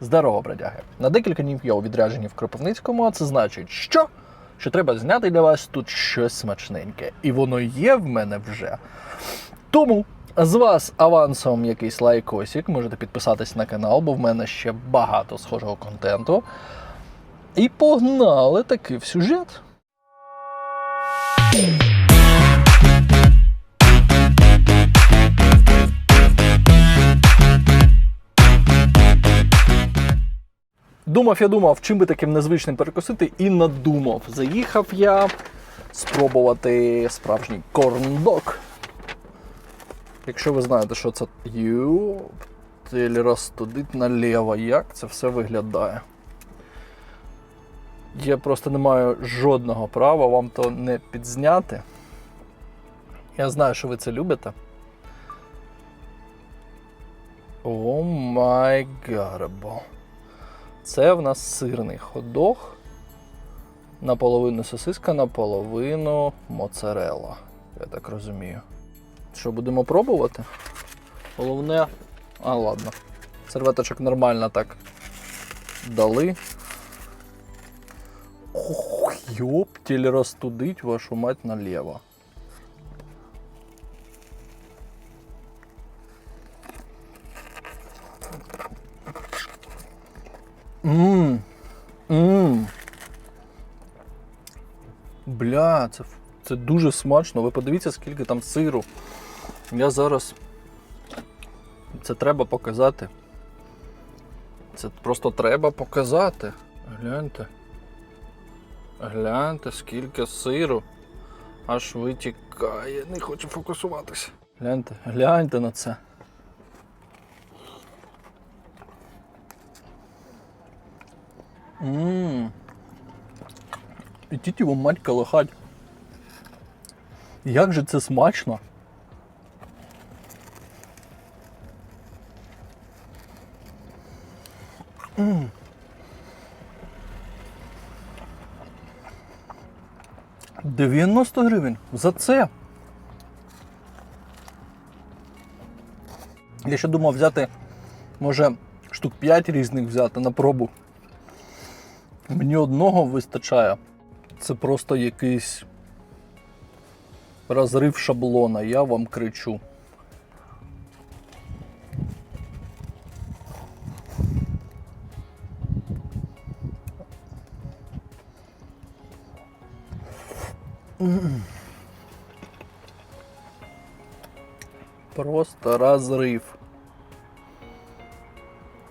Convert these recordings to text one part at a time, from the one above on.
Здорово, бродяги! На декілька днів я у відрядженні в Кропивницькому, а це значить, що? Що треба зняти для вас тут щось смачненьке. І воно є в мене вже. Тому з вас авансом якийсь лайкосик, можете підписатись на канал, бо в мене ще багато схожого контенту. І погнали таки в сюжет. Думав, я думав, чим би таким незвичним перекусити, і надумав. Заїхав я спробувати справжній корндок. Якщо ви знаєте, що це Юптиль розтудить наліво, як це все виглядає. Я просто не маю жодного права вам то не підзняти. Я знаю, що ви це любите. О май гарбо. Це в нас сирний ходох. Наполовину сосиска, наполовину моцарелла. Я так розумію. Що, будемо пробувати? Головне. А, ладно. Серветочок нормально так дали. Ох, ёптіль розтудить вашу мать наліво. Ммм. Ммм. Бля, це, це дуже смачно. Ви подивіться, скільки там сиру. Я зараз. Це треба показати. Це просто треба показати. Гляньте. Гляньте, скільки сиру. Аж витікає. Не хочу фокусуватися. Гляньте, гляньте на це. Ммм. Ідіть його мать колихать. Як же це смачно. М. Дев'яносто гривень за це. Я ще думав взяти, може, штук 5 різних взяти на пробу. Мені одного вистачає. Це просто якийсь розрив шаблона, я вам кричу. Просто розрив.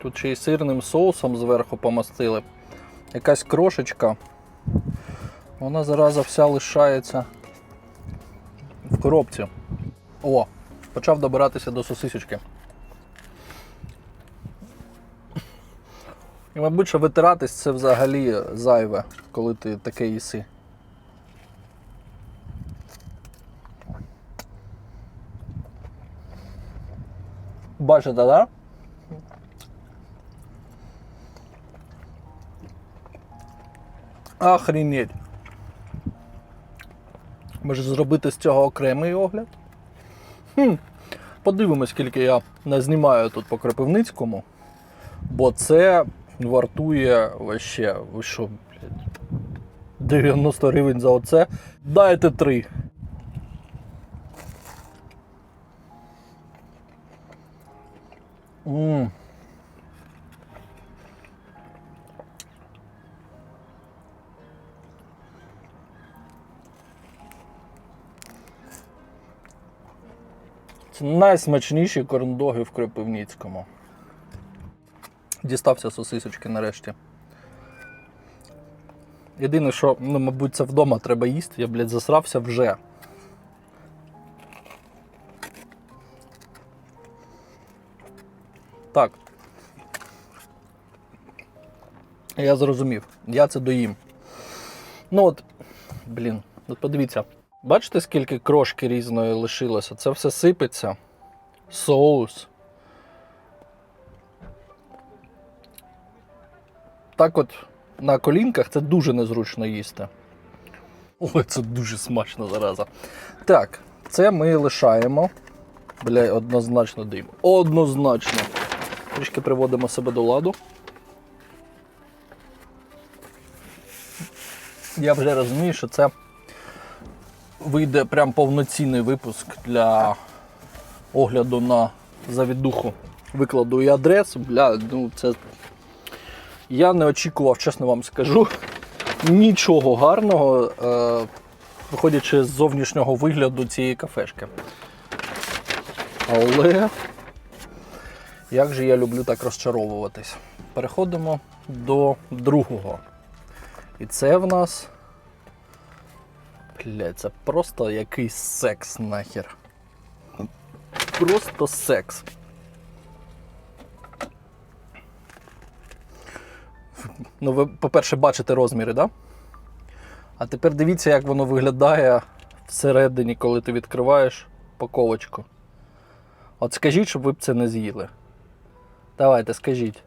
Тут ще й сирним соусом зверху помастили якась крошечка. Вона зараза вся лишається в коробці. О, почав добиратися до сосисочки. І, мабуть, що витиратись це взагалі зайве, коли ти таке їси. Бачите, так? Да? Охренеть. Може зробити з цього окремий огляд? Хм. Подивимось, скільки я назнімаю тут по Кропивницькому. Бо це вартує вообще, ви що, блядь, 90 гривень за оце. Дайте 3. Ммм. Це найсмачніші корндоги в Кропивницькому. Дістався сосисочки нарешті. Єдине, що, ну, мабуть, це вдома треба їсти, я, блядь, засрався вже. Так. Я зрозумів. Я це доїм. Ну от, блін, от подивіться. Бачите, скільки крошки різної лишилося? Це все сипеться. Соус. Так от на колінках це дуже незручно їсти. Ой, це дуже смачно зараза. Так, це ми лишаємо. Бля, однозначно дим. Однозначно. Трішки приводимо себе до ладу. Я вже розумію, що це вийде прям повноцінний випуск для огляду на завідуху. Викладу і адресу. Бля, ну це. Я не очікував, чесно вам скажу, нічого гарного, е, виходячи з зовнішнього вигляду цієї кафешки. Але як же я люблю так розчаровуватись. Переходимо до другого. І це в нас. Бля, це просто якийсь секс нахер. Просто секс. Ну, ви, по-перше, бачите розміри? Да? А тепер дивіться, як воно виглядає всередині, коли ти відкриваєш паковочку. От скажіть, щоб ви б це не з'їли. Давайте, скажіть.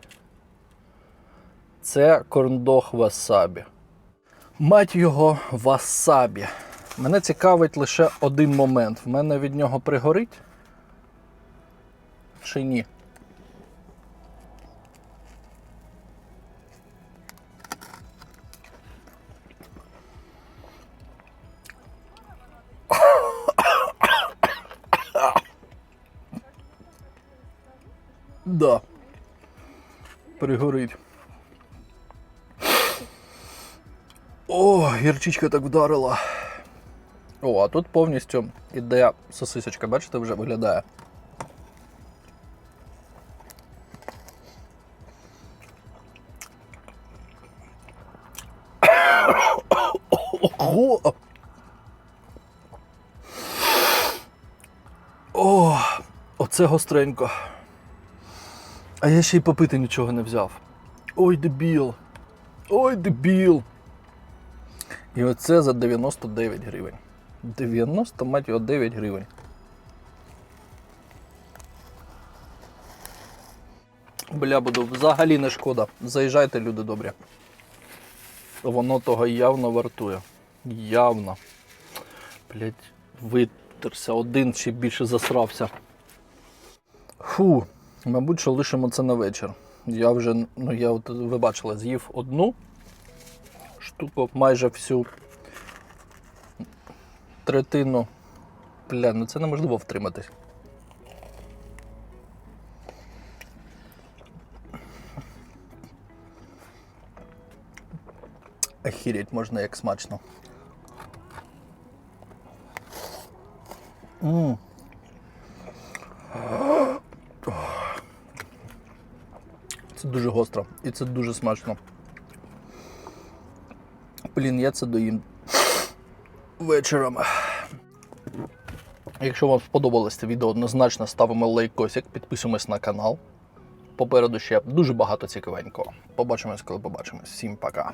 Це корндог васабі. Мать його васабі. Мене цікавить лише один момент. В мене від нього пригорить? Чи ні? Да. Пригорить. О, гірчичка так вдарила. О, а тут повністю іде сосисочка, бачите, вже виглядає. Ого! О, оце гостренько. А я ще й попити нічого не взяв. Ой, дебіл. Ой, дебіл. І оце за 99 гривень. 90, мать його, 9 гривень. Бля, буду взагалі не шкода. Заїжджайте, люди добрі. Воно того явно вартує. Явно. Блять, витерся, один ще більше засрався. Фу, мабуть, що лишимо це на вечір. Я вже, ну я от ви бачили, з'їв одну штуку, майже всю третину. Бля, ну це неможливо втриматись. Охереть можна як смачно. М. Це дуже гостро і це дуже смачно. Блін, я це доїм вечором. Якщо вам сподобалось це відео, однозначно ставимо лайкосик, підписуємось на канал. Попереду ще дуже багато цікавенького. Побачимось, коли побачимось. Всім пока.